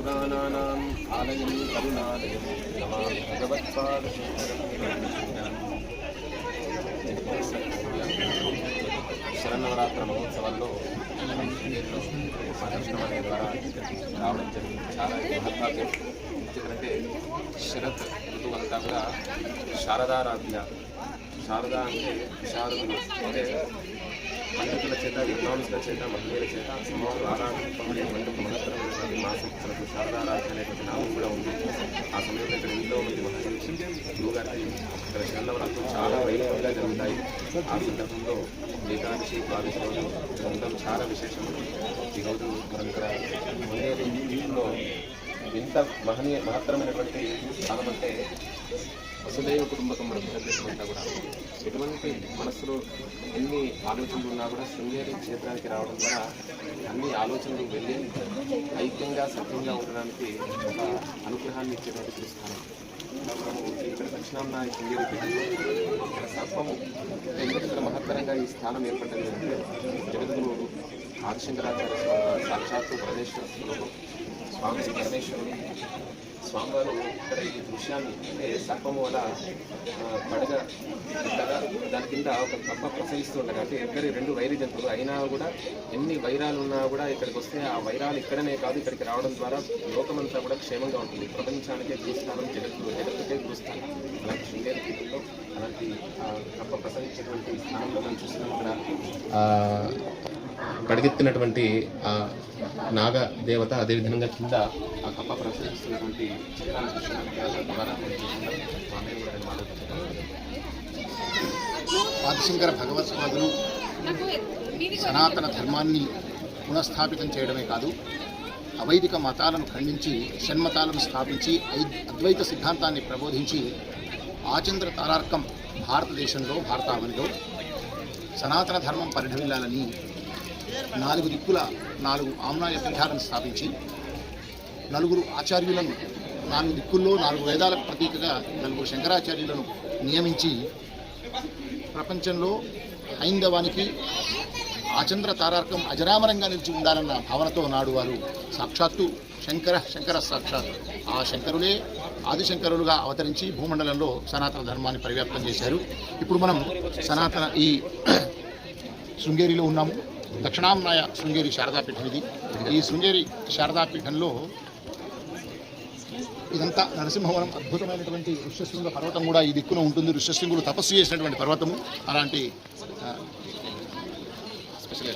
పురాణానాం ఆలయం కరుణాలయం నమామి శరన్నవరాత్ర మహోత్సవాల్లో మనం అనే ద్వారా రావడం జరిగింది చాలా మహత్వాద్యం ఎందుకంటే శరత్ ఋతువు అంతా కూడా శారదారాధ్య శారద అంటే శారదులు అంటే పండితుల చేత విద్వాంసుల చేత మహిళల చేత సుమారు ఆరాధింపబడేటువంటి ఒక మహత్తరమైనటువంటి మాసం మనకు శారదారాధ్య అనేటువంటి నామం కూడా ఉంది. ఆ సమయంలో ఇక్కడ ఎంతో మంది మహిళలు గురుగారికి ఇక్కడ శరణవరాత్రులు చాలా వైభవంగా జరుగుతాయి. ఆ సందర్భంలో ఏకాదశి ద్వాదశి రోజు ఇక్కడ చాలా విశేషము. ఈరోజు మనం ఇక్కడ ఉండేలో ఇంత మహనీయ మహత్తరమైనటువంటి స్థానం అంటే వసుదైవ కుటుంబకం మనం భారతదేశం అంతా కూడా ఎటువంటి మనసులో ఎన్ని ఆలోచనలు ఉన్నా కూడా శృంగేరి క్షేత్రానికి రావడం ద్వారా అన్ని ఆలోచనలు వెళ్ళి ఐక్యంగా సత్యంగా ఉండడానికి ఒక అనుగ్రహాన్ని ఇచ్చేటువంటి చూస్తాను మనము ఇక్కడ దక్షిణాంన శృంగేరి ఇక్కడ సర్పము ఎందుకు ఇక్కడ మహత్తరంగా ఈ స్థానం ఏర్పడ్డది అంటే జగద్గురు ఆదిశంకరాచార్య స్వామి సాక్షాత్తు పరమేశ్వర స్వరూపం స్వామి పరమేశ్వరుడు. స్వామివారు ఇక్కడ ఈ దృశ్యాన్ని అంటే సర్పము వల్ల పడగ ఉండగా దాని కింద ఒక కప్ప ప్రసవిస్తుండగా అంటే ఇద్దరి రెండు వైరి జంతువులు. అయినా కూడా ఎన్ని వైరాలు ఉన్నా కూడా ఇక్కడికి వస్తే ఆ వైరాలు ఇక్కడనే కాదు ఇక్కడికి రావడం ద్వారా లోకమంతా కూడా క్షేమంగా ఉంటుంది. ప్రపంచానికే గురుస్థానం జగత్తు జగత్తుకే గురుస్థానం అలాంటి శృంగేరి పీఠంలో అలాంటి కప్ప ప్రసవించేటువంటి స్థానంలో మనం చూస్తున్నాం. ఇక్కడ పడగెత్తినటువంటి ఆ నాగ దేవత అదేవిధంగా కింద ఆ కప్ప ప్రసరిస్తున్నటువంటి చిత్రాన్ని భగవత్పాదులు సనాతన ధర్మాన్ని పునఃస్థాపితం చేయడమే కాదు అవైదిక మతాలను ఖండించి షణ్మతాలను స్థాపించి ఐ- అద్వైత సిద్ధాంతాన్ని ప్రబోధించి ఆచంద్ర తారార్కం భారతదేశంలో భారతావనిలో సనాతన ధర్మం పరిఢవిల్లాలని నాలుగు దిక్కుల నాలుగు ఆమ్నాయ పీఠాలను స్థాపించి నలుగురు ఆచార్యులను నాలుగు దిక్కుల్లో నాలుగు వేదాలకు ప్రతీకగా నలుగురు శంకరాచార్యులను నియమించి ప్రపంచంలో హైందవానికి ఆచంద్ర తారార్కం అజరామరంగా నిలిచి ఉండాలన్న భావనతో నాడు వారు సాక్షాత్తు శంకర శంకర సాక్షాత్. ఆ శంకరులే ఆదిశంకరులుగా అవతరించి భూమండలంలో సనాతన ధర్మాన్ని పరివ్యాప్తం చేశారు. ఇప్పుడు మనం సనాతన ఈ శృంగేరిలో ఉన్నాము. దక్షిణాంనాయ శృంగేరి శారదాపీఠం ఇది ఈ శృంగేరి శారదాపీఠంలో ఇదంతా నరసింహవనం అద్భుతమైనటువంటి ఋష్యశృంగ పర్వతం కూడా ఈ దిక్కున ఉంటుంది. ఋష్యశృంగులు తపస్సు చేసినటువంటి పర్వతము. అలాంటి స్పెషల్